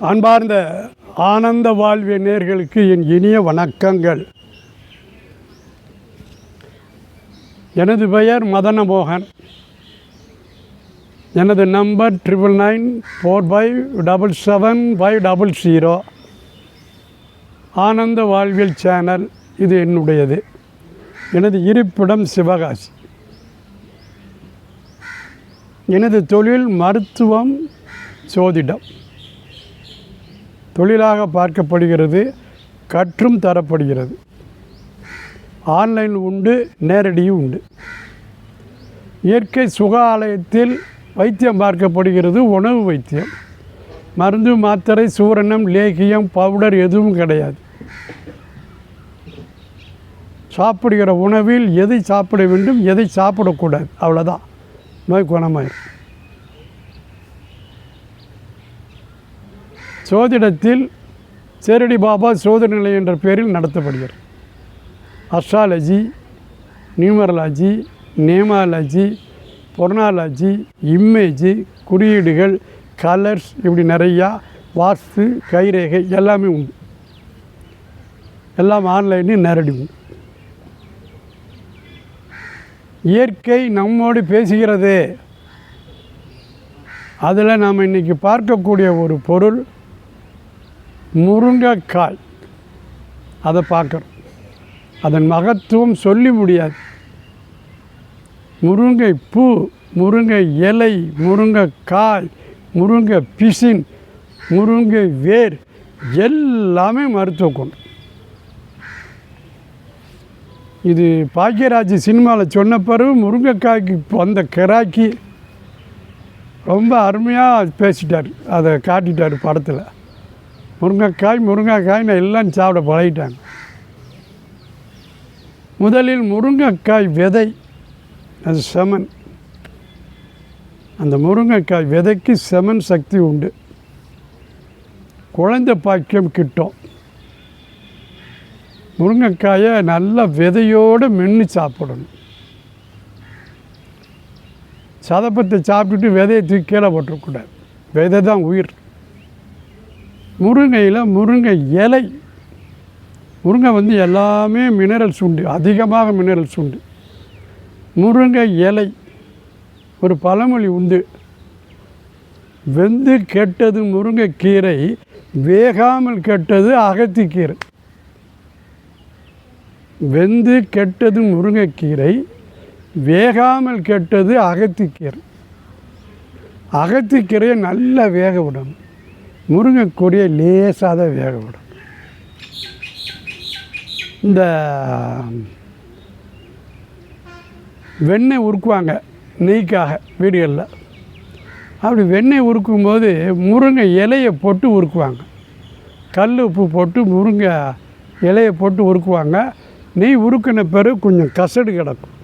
அன்பார்ந்த ஆனந்த வாழ்விய நேர்களுக்கு என் இனிய வணக்கங்கள். எனது பெயர் மதனமோகன். எனது number triple nine four five double seven five double zero. Anandha Vazhviyal channel இது என்னுடையது. எனது இருப்பிடம் சிவகாசி. எனது தொழில் மருத்துவம் சோதிடம் தொழிலாக பார்க்கப்படுகிறது கற்றும் தரப்படுகிறது. ஆன்லைன் உண்டு நேரடியும் உண்டு. இயற்கை சுக ஆலயத்தில் வைத்தியம் பார்க்கப்படுகிறது உணவு வைத்தியம். மருந்து மாத்திரை சூரணம் லேகியம் பவுடர் எதுவும் கிடையாது. சாப்பிடுகிற உணவில் எதை சாப்பிட வேண்டும் எதை சாப்பிடக்கூடாது? அவ்வளோதான் நோய் குணமாயிருக்கும் சோதிடத்தில் சேரடி பாபா சோதனை நிலை என்ற பெயரில் நடத்தப்படுகிறது அஸ்ட்ராலஜி நியூமரலாஜி நேமாலஜி பொர்னாலஜி இமேஜி குறியீடுகள் கலர்ஸ் இப்படி நிறையா வாஸ்து கைரேகை எல்லாமே உண்டு. எல்லாம் ஆன்லைனில் நேரடி உண்டு. இயற்கை நம்மோடு பேசுகிறது. அதில் நாம் இன்றைக்கி பார்க்கக்கூடிய ஒரு பொருள் முருங்கைக்காய். அதை பார்க்குறோம் அதன் மகத்துவம் சொல்லி முடியாது. முருங்கை பூ முருங்கை இலை முருங்கைக்காய் முருங்கை பிசின் முருங்கை வேர் எல்லாமே மருத்துவ குணம். இது பாக்கியராஜ் சினிமாவில் சொன்ன பிறகு முருங்கைக்காய்க்கு வந்த கிராக்கி ரொம்ப அருமையாக பேசிட்டார். அதை காட்டிட்டார் படத்தில். முருங்கைக்காய் முருங்கைக்காய்னு எல்லாம் சாப்பிட பழகிட்டாங்க. முதலில் முருங்கைக்காய் விதை அது செமன். அந்த முருங்கைக்காய் விதைக்கு செமன் சக்தி உண்டு. குழந்தை பாக்கியம் கிட்டும். முருங்கைக்காயை நல்ல விதையோடு மென்று சாப்பிடணும். சதப்பத்தை சாப்பிட்டுட்டு விதையை தூக்கி கீழே போட்டுறக்கூடாது. விதை தான் உயிர். முருங்கையில் முருங்கை இலை. முருங்கை வந்து எல்லாமே மினரல்ஸ் உண்டு அதிகமாக மினரல்ஸ் உண்டு முருங்கை இலை ஒரு பழமொழி உண்டு. வெந்து கெட்டது முருங்கைக்கீரை வேகாமல் கெட்டது அகத்திக்கீரை வெந்து கெட்டது முருங்கைக்கீரை வேகாமல் கெட்டது அகத்திக்கீரை அகத்திக்கீரையை நல்லா வேக விடணும். முருங்கைக்கொடியை லேசாக தான் வேக விடும். இந்த வெண்ணெய் உருக்குவாங்க நெய்க்காக வீடுகளில். அப்படி வெண்ணெய் உருக்கும்போது முருங்கை இலையை போட்டு உருக்குவாங்க. கல் உப்பு போட்டு முருங்கை இலையை போட்டு உருக்குவாங்க. நெய் உருக்கின பிறகு கொஞ்சம் கசடு கிடக்கும்.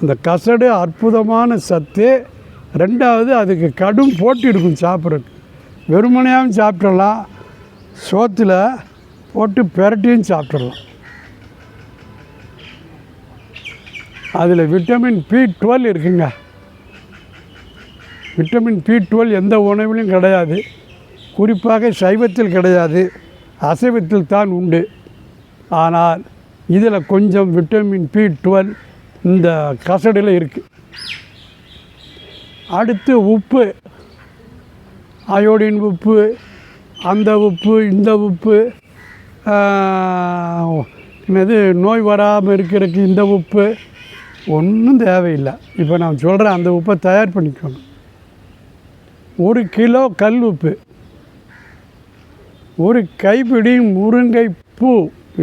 அந்த கசடு அற்புதமான சத்து. ரெண்டாவது அதுக்கு கடும் போட்டி இருக்கும் சாப்பிட்றதுக்கு. வெறுமனையாகவும் சாப்பிட்றலாம் சோத்தில் போட்டு பெரட்டியும் சாப்பிட்றலாம் அதில் விட்டமின் பி டுவெல் இருக்குங்க. விட்டமின் பி டுவெல் எந்த உணவிலும் கிடையாது. குறிப்பாக சைவத்தில் கிடையாது. அசைவத்தில் தான் உண்டு. ஆனால் இதில் கொஞ்சம் விட்டமின் பி டுவெல் இந்த கசடில் இருக்குது அடுத்து உப்பு. அயோடின் உப்பு அந்த உப்பு இந்த உப்பு என்னது நோய் வராமல் இருக்கிறதுக்கு இந்த உப்பு ஒன்றும் தேவையில்லை. இப்போ நான் சொல்கிறேன் அந்த உப்பை தயார் பண்ணிக்கணும் ஒரு கிலோ கல் உப்பு ஒரு கைப்பிடி முருங்கை பூ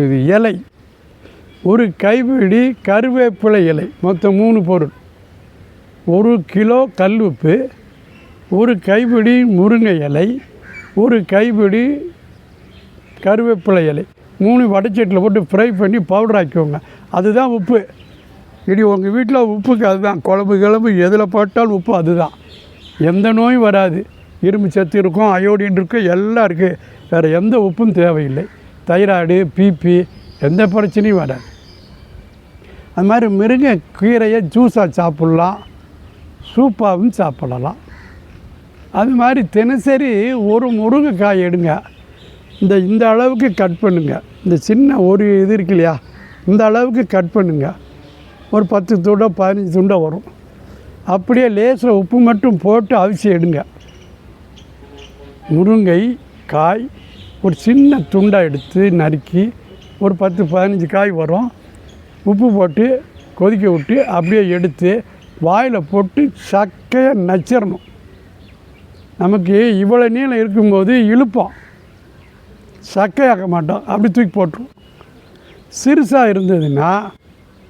இது இலை ஒரு கைப்பிடி கருவேப்பிலை இலை மொத்தம் மூணு பொருள். ஒரு கிலோ கல் உப்பு ஒரு கைப்பிடி முருங்கை இலை ஒரு கைப்பிடி கருவேப்பிலை இலை. மூணு வடைச்சட்டில் போட்டு ஃப்ரை பண்ணி பவுடர் ஆக்கிக்கோங்க. அதுதான் உப்பு. இடி உங்கள் வீட்டில் உப்புக்கு அதுதான். குழம்பு கிளம்பு எதில் போட்டாலும் உப்பு அதுதான். எந்த நோயும் வராது. இரும்பு சத்து இருக்கும் அயோடின் இருக்கும் எல்லாம் இருக்குது வேறு எந்த உப்பும் தேவையில்லை. தைராய்டு பிபி எந்த பிரச்சனையும் வராது. அது மாதிரி மிருங்க கீரையை ஜூஸாக சாப்பிட்லாம். சூப்பாகவும் சாப்பிடலாம். அது மாதிரி தினசரி ஒரு முருங்கைக்காய் எடுங்க. இந்த இந்த அளவுக்கு கட் பண்ணுங்க. இந்த சின்ன ஒரு இது இருக்கு இல்லையா? இந்த அளவுக்கு கட் பண்ணுங்க. ஒரு பத்து துண்டோ பதினஞ்சு துண்டோ வரும். அப்படியே லேசில் உப்பு மட்டும் போட்டு அவிச்சு எடுங்க. முருங்கை காய் ஒரு சின்ன துண்டாக எடுத்து நறுக்கி ஒரு பத்து பதினஞ்சு காய் வரும். உப்பு போட்டு கொதிக்க விட்டு அப்படியே எடுத்து வாயில் போட்டு சக்கையை நச்சிடணும் நமக்கு இவ்வளோ நீளம் இருக்கும்போது இழுப்போம். சக்கையாக்க மாட்டோம். அப்படி தூக்கி போட்டுரும். சிறுசாக இருந்ததுன்னா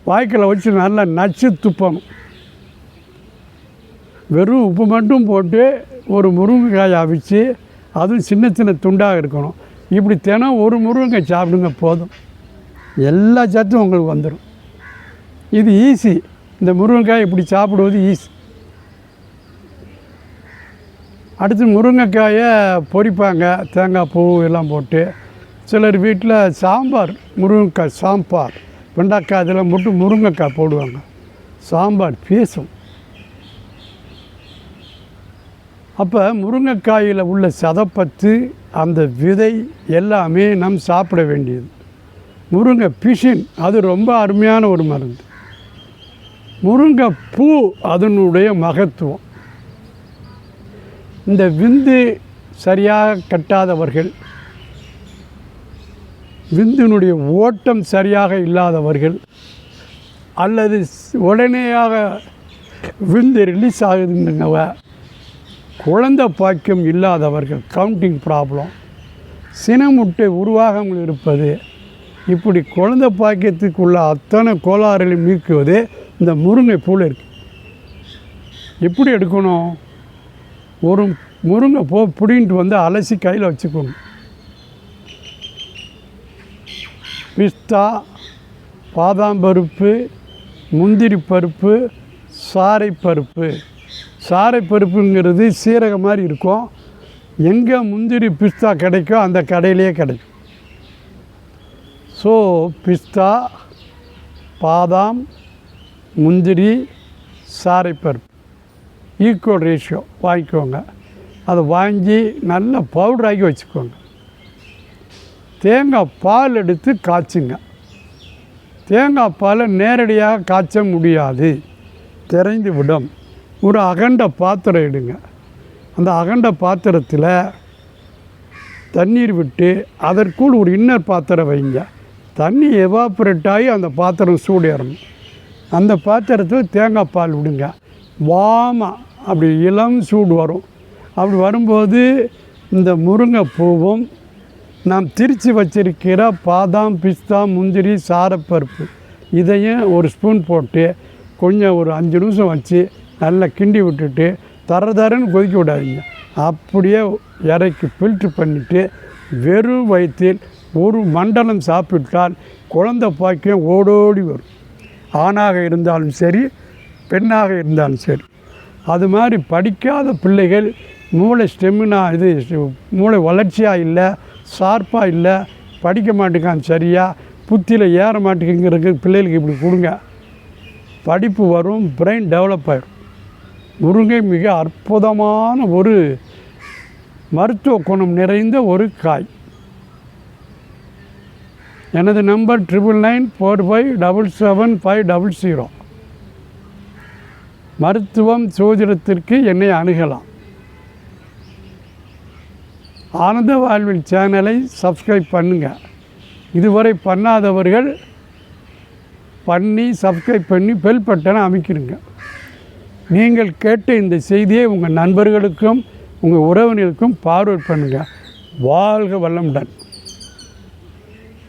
வாய்க்கில் வச்சு நல்லா நச்சு துப்பணும். வெறும் உப்பு மட்டும் போட்டு ஒரு முருங்கைக்காயை அவிச்சு அதுவும் சின்ன சின்ன துண்டாக இருக்கணும். இப்படி தினம் ஒரு முருங்கைக்காய் சாப்பிடுங்க போதும். எல்லா சத்தும் உங்களுக்கு வந்துடும் இது ஈஸி இந்த முருங்கைக்காய் இப்படி சாப்பிடுவது ஈஸி அடுத்து முருங்கைக்காயை பொரிப்பாங்க தேங்காய் பூ எல்லாம் போட்டு. சிலர் வீட்டில் சாம்பார் முருங்கைக்காய் சாம்பார் வெண்டைக்காய் இதெல்லாம் போட்டு முருங்கைக்காய் போடுவாங்க. சாம்பார் பேசும். அப்போ முருங்கைக்காயில் உள்ள சதப்பத்து அந்த விதை எல்லாமே நம் சாப்பிட வேண்டியது. முருங்கை பிஷின் அது ரொம்ப அருமையான ஒரு மருந்து. முருங்கை பூ அதனுடைய மகத்துவம். இந்த விந்து சரியாக கட்டாதவர்கள் விந்தினுடைய ஓட்டம் சரியாக இல்லாதவர்கள் அல்லது உடனேயாக விந்து ரிலீஸ் ஆகுதுங்கிறவ குழந்தை பாக்கியம் இல்லாதவர்கள் கவுண்டிங் ப்ராப்ளம் சினமுட்டை உருவாகாமல் இருப்பது இப்படி குழந்தை பாக்கியத்துக்குள்ள அத்தனை கோளாறுகளை நீக்குவது இந்த முருங்கை பூவில் இருக்கு. எப்படி எடுக்கணும்? ஒரு முருங்கை போ பிடிங்கிட்டு வந்து அலசி கையில் வச்சுக்கணும். பிஸ்தா பாதாம் பருப்பு முந்திரி பருப்பு சாரை பருப்பு. சாரை பருப்புங்கிறது சீரகம் மாதிரி இருக்கும். எங்கே முந்திரி பிஸ்தா கிடைக்கோ அந்த கடையிலேயே கிடைக்கும். ஸோ பிஸ்தா பாதாம் முந்திரி சாரை பருப்பு. ஈக்குவல் ரேஷியோ வாங்கிக்கோங்க. அதை வாங்கி நல்லா பவுடராக்கி வச்சுக்கோங்க. தேங்காய் பால் எடுத்து காய்ச்சுங்க. தேங்காய் பாலை நேரடியாக காய்ச்ச முடியாது. தெரிந்து விடும். ஒரு அகண்ட பாத்திரம் எடுங்க. அந்த அகண்ட பாத்திரத்தில் தண்ணீர் விட்டு அதற்குள் ஒரு இன்னர் பாத்திரம் வைங்க. தண்ணி எவாப்ரேட் ஆகி அந்த பாத்திரம் சூடேறணும் அந்த பாத்திரத்தில் தேங்காய் பால் விடுங்க. வாமா. அப்படி இளம் சூடு வரும். அப்படி வரும்போது இந்த முருங்கை பூவும் நாம் திரித்து வச்சிருக்கிற பாதாம் பிஸ்தா முந்திரி சாரப்பருப்பு இதையும் ஒரு ஸ்பூன் போட்டு கொஞ்சம் ஒரு அஞ்சு நிமிஷம் வச்சு நல்லா கிண்டி விட்டுட்டு தர தரன்னு கொதிக்க விடாதீங்க. அப்படியே இறக்கி ஃபில்ட்ரு பண்ணிவிட்டு வெறும் வயிற்றில் ஒரு மண்டலம் சாப்பிட்டால் குழந்தை பாக்கியம் ஓடோடி வரும். ஆணாக இருந்தாலும் சரி பெண்ணாக இருந்தாலும் சரி. அது மாதிரி படிக்காத பிள்ளைகள் மூளை ஸ்டெமினா இது மூளை வளர்ச்சியாக இல்லை ஷார்ப்பாக இல்லை படிக்க மாட்டேங்கான் சரியாக புத்தியில் ஏற மாட்டேங்கிறதுக்கு பிள்ளைகளுக்கு இப்படி கொடுங்க. படிப்பு வரும் பிரெயின் டெவலப் ஆகிடும் முருங்கை மிக அற்புதமான ஒரு மருத்துவ குணம் நிறைந்த ஒரு காய். எனது number triple nine four five double seven five double zero மருத்துவம் சோதிடத்திற்கு என்னை அணுகலாம். ஆனந்த வாழ்வின் சேனலை சப்ஸ்கிரைப் பண்ணுங்கள் இதுவரை பண்ணாதவர்கள் பண்ணி சப்ஸ்கிரைப் பண்ணி பெல் பட்டனை அமைக்கிடுங்க நீங்கள் கேட்ட இந்த செய்தியை உங்கள் நண்பர்களுக்கும் உங்கள் உறவினருக்கும் ஃபார்வர்ட் பண்ணுங்கள் வாழ்க வல்லமுடன்